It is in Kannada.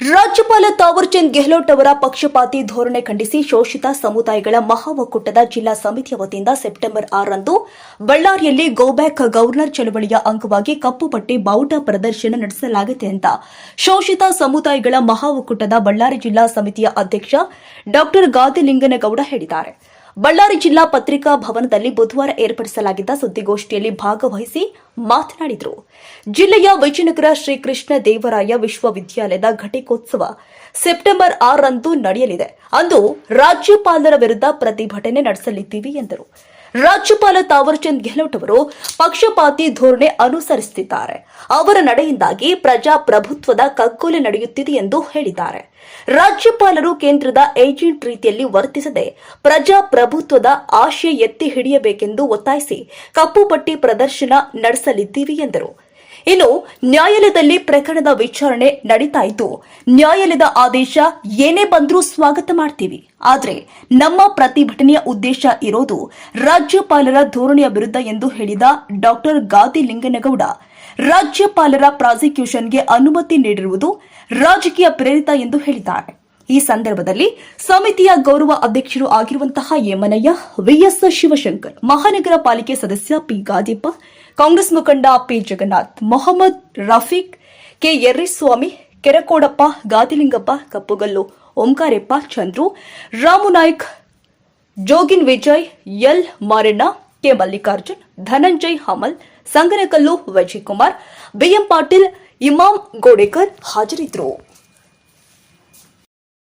ರಾಜ್ಯಪಾಲ ತಾವರ್ಚಂದ್ ಗೆಹ್ಲೋಟ್ ಅವರ ಪಕ್ಷಪಾತಿ ಧೋರಣೆ ಖಂಡಿಸಿ ಶೋಷಿತ ಸಮುದಾಯಗಳ ಮಹಾ ಒಕ್ಕೂಟದ ಜಿಲ್ಲಾ ಸಮಿತಿಯ ವತಿಯಿಂದ ಸೆಪ್ಟೆಂಬರ್ ಆರರಂದು ಬಳ್ಳಾರಿಯಲ್ಲಿ ಗೋಬ್ಯಾಕ್ ಗವರ್ನರ್ ಚಳವಳಿಯ ಅಂಗವಾಗಿ ಕಪ್ಪು ಪಟ್ಟಿ ಬಾವುಟ ಪ್ರದರ್ಶನ ನಡೆಸಲಾಗಿದೆ ಅಂತ ಶೋಷಿತ ಸಮುದಾಯಗಳ ಮಹಾ ಒಕ್ಕೂಟದ ಬಳ್ಳಾರಿ ಜಿಲ್ಲಾ ಸಮಿತಿಯ ಅಧ್ಯಕ್ಷ ಡಾ ಗಾದಿಲಿಂಗನಗೌಡ ಹೇಳಿದ್ದಾರೆ. ಬಳ್ಳಾರಿ ಜಿಲ್ಲಾ ಪತ್ರಿಕಾ ಭವನದಲ್ಲಿ ಬುಧವಾರ ಏರ್ಪಡಿಸಲಾಗಿದ್ದ ಸುದ್ದಿಗೋಷ್ಠಿಯಲ್ಲಿ ಭಾಗವಹಿಸಿ ಮಾತನಾಡಿದರು. ಜಿಲ್ಲೆಯ ವಿಜಯನಗರ ಶ್ರೀಕೃಷ್ಣ ದೇವರಾಯ ವಿಶ್ವವಿದ್ಯಾಲಯದ ಘಟಿಕೋತ್ಸವ ಸೆಪ್ಟೆಂಬರ್ ಆರರಂದು ನಡೆಯಲಿದೆ. ಅಂದು ರಾಜ್ಯಪಾಲರ ವಿರುದ್ಧ ಪ್ರತಿಭಟನೆ ನಡೆಸಲಿದ್ದೀವಿ ಎಂದರು. ರಾಜ್ಯಪಾಲ ತಾವರ್ಚಂದ್ ಗೆಹ್ಲೋಟ್ ಅವರು ಪಕ್ಷಪಾತಿ ಧೋರಣೆ ಅನುಸರಿಸುತ್ತಿದ್ದಾರೆ. ಅವರ ನಡೆಯಿಂದಾಗಿ ಪ್ರಜಾಪ್ರಭುತ್ವದ ಕಕ್ಕೋಲೆ ನಡೆಯುತ್ತಿದೆ ಎಂದು ಹೇಳಿದ್ದಾರೆ. ರಾಜ್ಯಪಾಲರು ಕೇಂದ್ರದ ಏಜೆಂಟ್ ರೀತಿಯಲ್ಲಿ ವರ್ತಿಸದೆ ಪ್ರಜಾಪ್ರಭುತ್ವದ ಆಶಯ ಎತ್ತಿ ಹಿಡಿಯಬೇಕೆಂದು ಒತ್ತಾಯಿಸಿ ಕಪ್ಪು ಪಟ್ಟಿ ಪ್ರದರ್ಶನ ನಡೆಸಲಿದ್ದೀವಿ ಎಂದರು. ಇನ್ನು ನ್ಯಾಯಾಲಯದಲ್ಲಿ ಪ್ರಕರಣದ ವಿಚಾರಣೆ ನಡೀತಾ ಇದ್ದು, ನ್ಯಾಯಾಲಯದ ಆದೇಶ ಏನೇ ಬಂದರೂ ಸ್ವಾಗತ ಮಾಡ್ತೀವಿ. ಆದರೆ ನಮ್ಮ ಪ್ರತಿಭಟನೆಯ ಉದ್ದೇಶ ಇರೋದು ರಾಜ್ಯಪಾಲರ ಧೋರಣೆಯ ವಿರುದ್ಧ ಎಂದು ಹೇಳಿದ ಡಾಕ್ಟರ್ ಗಾದಿ ಲಿಂಗನಗೌಡ. ರಾಜ್ಯಪಾಲರ ಪ್ರಾಸಿಕ್ಯೂಷನ್ಗೆ ಅನುಮತಿ ನೀಡಿರುವುದು ರಾಜಕೀಯ ಪ್ರೇರಿತ ಎಂದು ಹೇಳಿದ್ದಾರೆ. ಈ ಸಂದರ್ಭದಲ್ಲಿ ಸಮಿತಿಯ ಗೌರವ ಅಧ್ಯಕ್ಷರು ಆಗಿರುವಂತಹ ಯಮನಯ್ಯ, ವಿಎಸ್ ಶಿವಶಂಕರ್, ಮಹಾನಗರ ಪಾಲಿಕೆ ಸದಸ್ಯ ಪಿ ಗಾದಿಪ್ಪ ಕಾಂಗ್ರೆಸ್ ಮುಖಂಡ P Jagannath, Mohammed Rafiq, K Yarriswamy, Kerakodappa, Gadilingappa, Kappugallu, Omkareppa, Chandru, Ramu Naik, Jogin Vijay, L Maranna, K Mallikarjun, Dhananjay Hamal, Sanganakallu Vijay Kumar BM Patil, Imam Godekar ಹಾಜರಿದ್ದರು.